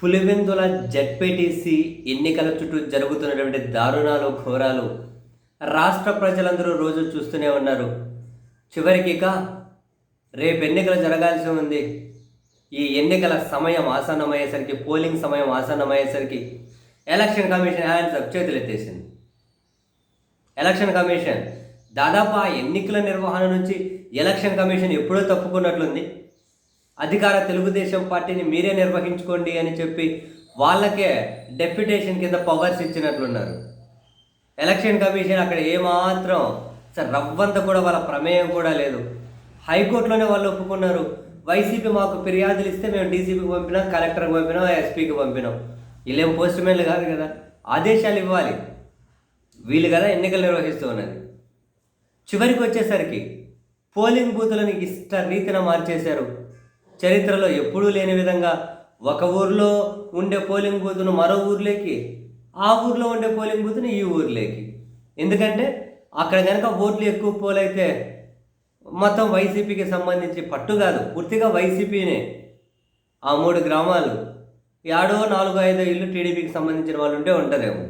Pulivendula ZPTC ఎన్నికల చుట్టూ జరుగుతున్నటువంటి దారుణాలు ఘోరాలు రాష్ట్ర ప్రజలందరూ రోజు చూస్తూనే ఉన్నారు. చివరికి ఇక రేపు ఎన్నికలు జరగాల్సి ఉంది. ఈ ఎన్నికల సమయం ఆసన్నమయ్యేసరికి పోలింగ్ సమయం ఆసన్నమయ్యేసరికి ఎలక్షన్ కమిషన్ హ్యాండ్స్ అప్ చేతులు ఎత్తేసింది ఎలక్షన్ కమిషన్ దాదాపు ఆ ఎన్నికల నిర్వహణ నుంచి ఎలక్షన్ కమిషన్ ఎప్పుడో తప్పుకున్నట్లుంది. అధికార తెలుగుదేశం పార్టీని మీరే నిర్వహించుకోండి అని చెప్పి వాళ్ళకే డెప్యుటేషన్ కింద పవర్స్ ఇచ్చినట్లున్నారు. ఎలక్షన్ కమిషన్ అక్కడ ఏమాత్రం సార్ రవ్వంత కూడా వాళ్ళ ప్రమేయం కూడా లేదు. హైకోర్టులోనే వాళ్ళు ఒప్పుకున్నారు. వైసీపీ మాకు ఫిర్యాదులు ఇస్తే మేము డీసీపీకి పంపినాం కలెక్టర్కి పంపినాం ఎస్పీకి పంపినాం. వీళ్ళేం పోస్ట్ మెన్లు కాదు కదా. ఆదేశాలు ఇవ్వాలి. వీళ్ళు కదా ఎన్నికలు నిర్వహిస్తూ ఉన్నది. చివరికి వచ్చేసరికి పోలింగ్ బూతులను ఇష్ట రీతిన మార్చేశారు. చరిత్రలో ఎప్పుడూ లేని విధంగా ఒక ఊర్లో ఉండే పోలింగ్ బూత్ను మరో ఊర్లోకి ఆ ఊర్లో ఉండే పోలింగ్ బూత్ని ఈ ఊర్లోకి. ఎందుకంటే అక్కడ కనుక ఓట్లు ఎక్కువ పోలైతే మొత్తం వైసీపీకి సంబంధించి పట్టు కాదు పూర్తిగా వైసీపీనే. ఆ మూడు గ్రామాలు ఏడో నాలుగో ఐదో ఇల్లు టీడీపీకి సంబంధించిన వాళ్ళు ఉంటే ఉంటుందేమో.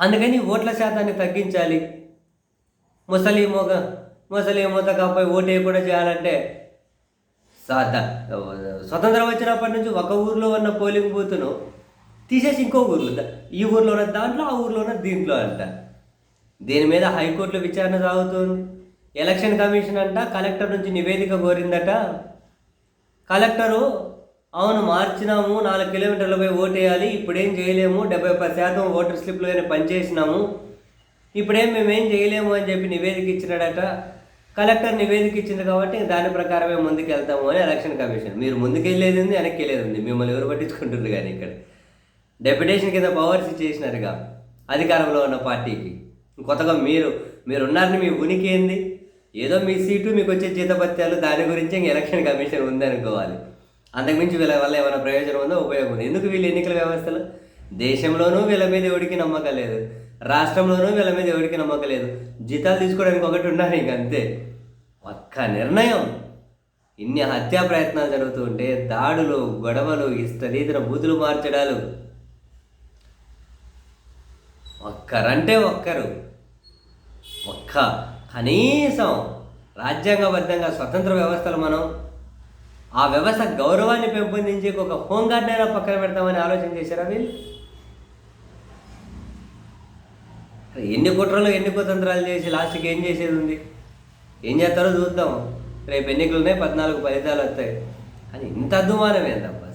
అందుకని ఓట్ల శాతాన్ని తగ్గించాలి. ముసలి మోగ ముసలి మూతకాపై ఓటే కూడా చేయాలంటే స్వతంత్రం వచ్చినప్పటి నుంచి ఒక ఊర్లో ఉన్న పోలింగ్ బూత్ను తీసేసి ఇంకో ఊర్లో ఈ ఊర్లో ఉన్న దాంట్లో ఆ ఊర్లో ఉన్న దీంట్లో అంట. దీని మీద హైకోర్టులో విచారణ సాగుతుంది. ఎలక్షన్ కమిషన్ అంట కలెక్టర్ నుంచి నివేదిక కోరిందట. కలెక్టరు అవును మార్చినాము నాలుగు కిలోమీటర్ల పోయి ఓటేయాలి ఇప్పుడేం చేయలేము డెబ్బై పది శాతం ఓటర్ స్లిప్లో పనిచేసినాము. ఇప్పుడేం మేమేం చేయలేము అని చెప్పి నివేదిక ఇచ్చినాడట. కలెక్టర్ నివేదిక ఇచ్చింది కాబట్టి దాని ప్రకారమే ముందుకు వెళ్తాము అని ఎలక్షన్ కమిషన్. మీరు ముందుకు వెళ్ళేది ఉంది వెనక్కి వెళ్ళేది ఉంది. మిమ్మల్ని ఎవరు పట్టించుకుంటున్నారు కానీ ఇక్కడ. డెప్యుటేషన్ కింద పవర్స్ ఇచ్చేసినారుగా అధికారంలో ఉన్న పార్టీకి. కొత్తగా మీరు మీరు ఉన్నారని మీ ఉనికి ఏంది? ఏదో మీ సీటు మీకు వచ్చే జీతపత్యాలు దాని గురించి ఇంక ఎలక్షన్ కమిషన్ ఉందనుకోవాలి. అంతకుమించి వీళ్ళ వల్ల ఏమైనా ప్రయోజనం ఉందో? ఉపయోగం ఉంది? ఎందుకు వీళ్ళు ఎన్నికల వ్యవస్థలు? దేశంలోనూ వీళ్ళ మీద ఎవడికి నమ్మకం లేదు. రాష్ట్రంలోనూ వీళ్ళ మీద ఎవరికి నమ్మకం లేదు. జీతాలు తీసుకోవడానికి ఒకటి ఉన్నారు ఇంక అంతే. ఒక్క నిర్ణయం. ఇన్ని హత్యా ప్రయత్నాలు జరుగుతూ ఉంటే దాడులు గొడవలు ఇష్టరీతిన బూతులు మార్చడాలు. ఒక్కరంటే ఒక్కరు. ఒక్క కనీసం రాజ్యాంగబద్ధంగా స్వతంత్ర వ్యవస్థలు మనం ఆ వ్యవస్థ గౌరవాన్ని పెంపొందించే ఒక హోంగార్డ్ అయినా పక్కన పెడతామని ఆలోచన చేశారా వీళ్ళు ఎన్ని కుట్రలు ఎన్ని కుతంత్రాలు చేసి లాస్ట్కి ఏం చేసేది ఉంది? ఏం చేస్తారో చూద్దాం. రేపు ఎన్నికలు ఉన్నాయి పద్నాలుగు ఫలితాలు వస్తాయి. అని ఇంత అద్దుమానం ఏందబ్బా?